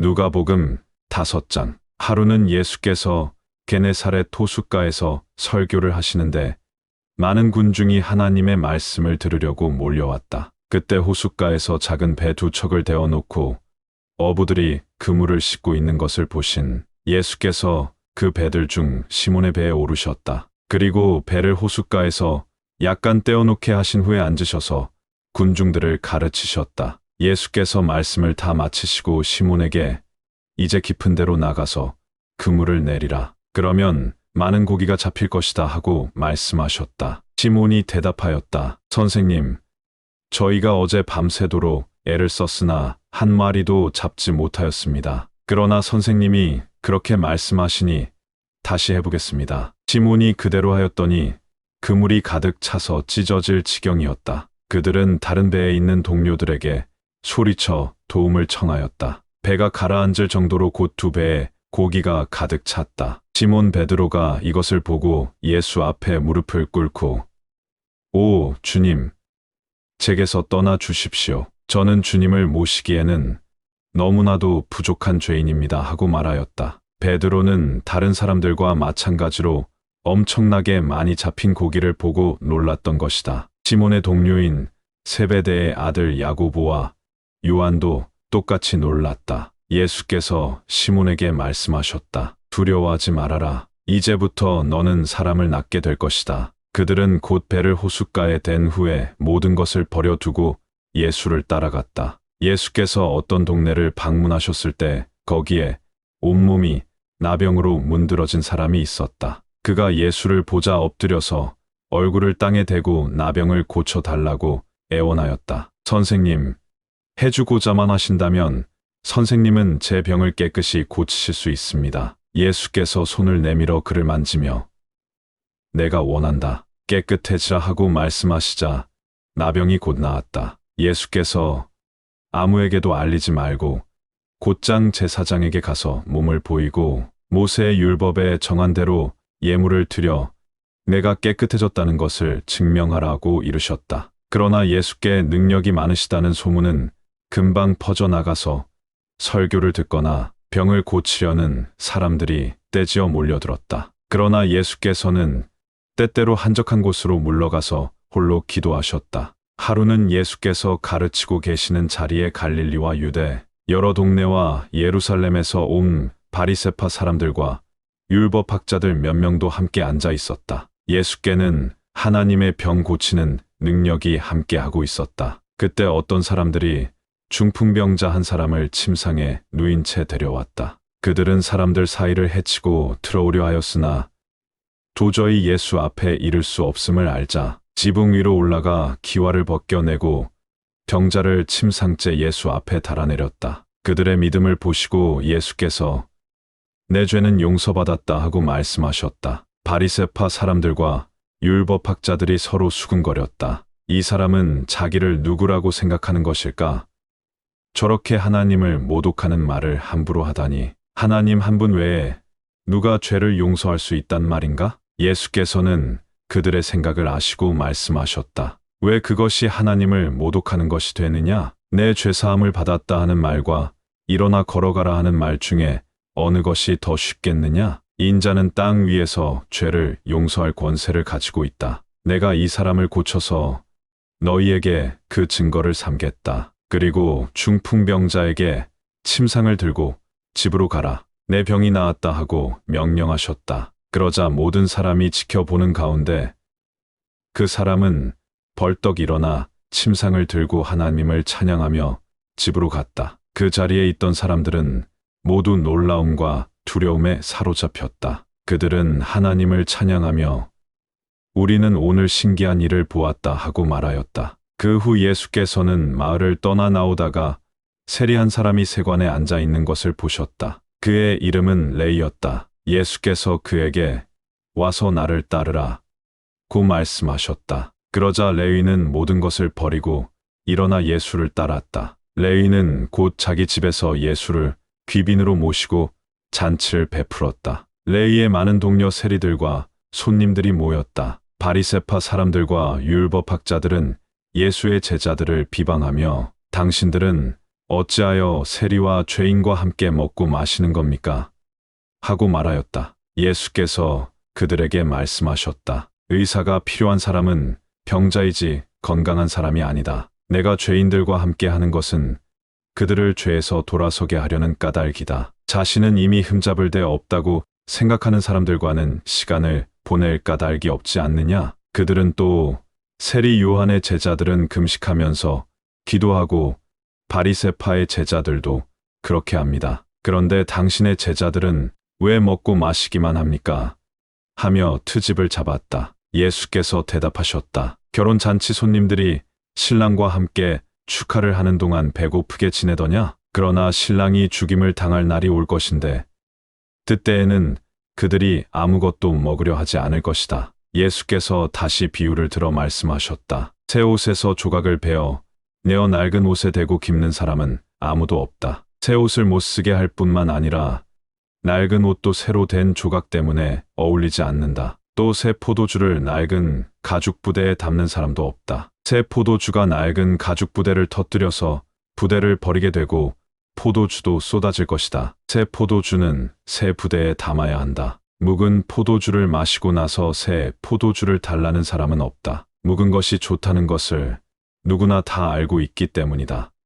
누가복음 다섯 장 하루는 예수께서 게네사렛 토숫가에서 설교를 하시는데 많은 군중이 하나님의 말씀을 들으려고 몰려왔다. 그때 호숫가에서 작은 배 두 척을 대어놓고 어부들이 그물을 싣고 있는 것을 보신 예수께서 그 배들 중 시몬의 배에 오르셨다. 그리고 배를 호숫가에서 약간 떼어놓게 하신 후에 앉으셔서 군중들을 가르치셨다. 예수께서 말씀을 다 마치시고 시몬에게 이제 깊은 데로 나가서 그물을 내리라. 그러면 많은 고기가 잡힐 것이다 하고 말씀하셨다. 시몬이 대답하였다. 선생님, 저희가 어제 밤새도록 애를 썼으나 한 마리도 잡지 못하였습니다. 그러나 선생님이 그렇게 말씀하시니 다시 해보겠습니다. 시몬이 그대로 하였더니 그물이 가득 차서 찢어질 지경이었다. 그들은 다른 배에 있는 동료들에게 소리쳐 도움을 청하였다. 배가 가라앉을 정도로 곧 두 배에 고기가 가득 찼다. 시몬 베드로가 이것을 보고 예수 앞에 무릎을 꿇고 오 주님 제게서 떠나 주십시오. 저는 주님을 모시기에는 너무나도 부족한 죄인입니다 하고 말하였다. 베드로는 다른 사람들과 마찬가지로 엄청나게 많이 잡힌 고기를 보고 놀랐던 것이다. 시몬의 동료인 세베대의 아들 야고보와 요한도 똑같이 놀랐다. 예수께서 시몬에게 말씀하셨다. 두려워하지 말아라. 이제부터 너는 사람을 낳게 될 것이다. 그들은 곧 배를 호숫가에 댄 후에 모든 것을 버려두고 예수를 따라갔다. 예수께서 어떤 동네를 방문하셨을 때 거기에 온몸이 나병으로 문드러진 사람이 있었다. 그가 예수를 보자 엎드려서 얼굴을 땅에 대고 나병을 고쳐달라고 애원하였다. 선생님, 해주고자만 하신다면 선생님은 제 병을 깨끗이 고치실 수 있습니다. 예수께서 손을 내밀어 그를 만지며 내가 원한다. 깨끗해지라 하고 말씀하시자 나병이 곧 나았다. 예수께서 아무에게도 알리지 말고 곧장 제사장에게 가서 몸을 보이고 모세의 율법에 정한 대로 예물을 드려 내가 깨끗해졌다는 것을 증명하라고 이르셨다. 그러나 예수께 능력이 많으시다는 소문은 금방 퍼져나가서 설교를 듣거나 병을 고치려는 사람들이 떼지어 몰려들었다. 그러나 예수께서는 때때로 한적한 곳으로 물러가서 홀로 기도하셨다. 하루는 예수께서 가르치고 계시는 자리에 갈릴리와 유대, 여러 동네와 예루살렘에서 온 바리세파 사람들과 율법학자들 몇 명도 함께 앉아 있었다. 예수께는 하나님의 병 고치는 능력이 함께하고 있었다. 그때 어떤 사람들이 중풍병자 한 사람을 침상에 누인 채 데려왔다. 그들은 사람들 사이를 해치고 들어오려 하였으나 도저히 예수 앞에 이를 수 없음을 알자 지붕 위로 올라가 기와를 벗겨내고 병자를 침상째 예수 앞에 달아내렸다. 그들의 믿음을 보시고 예수께서 내 죄는 용서받았다 하고 말씀하셨다. 바리세파 사람들과 율법학자들이 서로 수군거렸다. 이 사람은 자기를 누구라고 생각하는 것일까? 저렇게 하나님을 모독하는 말을 함부로 하다니 하나님 한 분 외에 누가 죄를 용서할 수 있단 말인가? 예수께서는 그들의 생각을 아시고 말씀하셨다. 왜 그것이 하나님을 모독하는 것이 되느냐? 내 죄사함을 받았다 하는 말과 일어나 걸어가라 하는 말 중에 어느 것이 더 쉽겠느냐? 인자는 땅 위에서 죄를 용서할 권세를 가지고 있다. 내가 이 사람을 고쳐서 너희에게 그 증거를 삼겠다. 그리고 중풍병자에게 침상을 들고 집으로 가라. 내 병이 나았다 하고 명령하셨다. 그러자 모든 사람이 지켜보는 가운데 그 사람은 벌떡 일어나 침상을 들고 하나님을 찬양하며 집으로 갔다. 그 자리에 있던 사람들은 모두 놀라움과 두려움에 사로잡혔다. 그들은 하나님을 찬양하며 우리는 오늘 신기한 일을 보았다 하고 말하였다. 그 후 예수께서는 마을을 떠나 나오다가 세리한 사람이 세관에 앉아 있는 것을 보셨다. 그의 이름은 레이였다. 예수께서 그에게 와서 나를 따르라. 고 말씀하셨다. 그러자 레위는 모든 것을 버리고 일어나 예수를 따랐다. 레위는 곧 자기 집에서 예수를 귀빈으로 모시고 잔치를 베풀었다. 레이의 많은 동료 세리들과 손님들이 모였다. 바리세파 사람들과 율법학자들은 예수의 제자들을 비방하며 당신들은 어찌하여 세리와 죄인과 함께 먹고 마시는 겁니까? 하고 말하였다. 예수께서 그들에게 말씀하셨다. 의사가 필요한 사람은 병자이지 건강한 사람이 아니다. 내가 죄인들과 함께 하는 것은 그들을 죄에서 돌아서게 하려는 까닭이다. 자신은 이미 흠잡을 데 없다고 생각하는 사람들과는 시간을 보낼 까닭이 없지 않느냐? 그들은 또 세리 요한의 제자들은 금식하면서 기도하고 바리세파의 제자들도 그렇게 합니다. 그런데 당신의 제자들은 왜 먹고 마시기만 합니까? 하며 트집을 잡았다. 예수께서 대답하셨다. 결혼 잔치 손님들이 신랑과 함께 축하를 하는 동안 배고프게 지내더냐? 그러나 신랑이 죽임을 당할 날이 올 것인데 그때에는 그들이 아무것도 먹으려 하지 않을 것이다. 예수께서 다시 비유를 들어 말씀하셨다. 새 옷에서 조각을 베어 내어 낡은 옷에 대고 깁는 사람은 아무도 없다. 새 옷을 못 쓰게 할 뿐만 아니라 낡은 옷도 새로 된 조각 때문에 어울리지 않는다. 또 새 포도주를 낡은 가죽 부대에 담는 사람도 없다. 새 포도주가 낡은 가죽 부대를 터뜨려서 부대를 버리게 되고 포도주도 쏟아질 것이다. 새 포도주는 새 부대에 담아야 한다. 묵은 포도주를 마시고 나서 새 포도주를 달라는 사람은 없다. 묵은 것이 좋다는 것을 누구나 다 알고 있기 때문이다.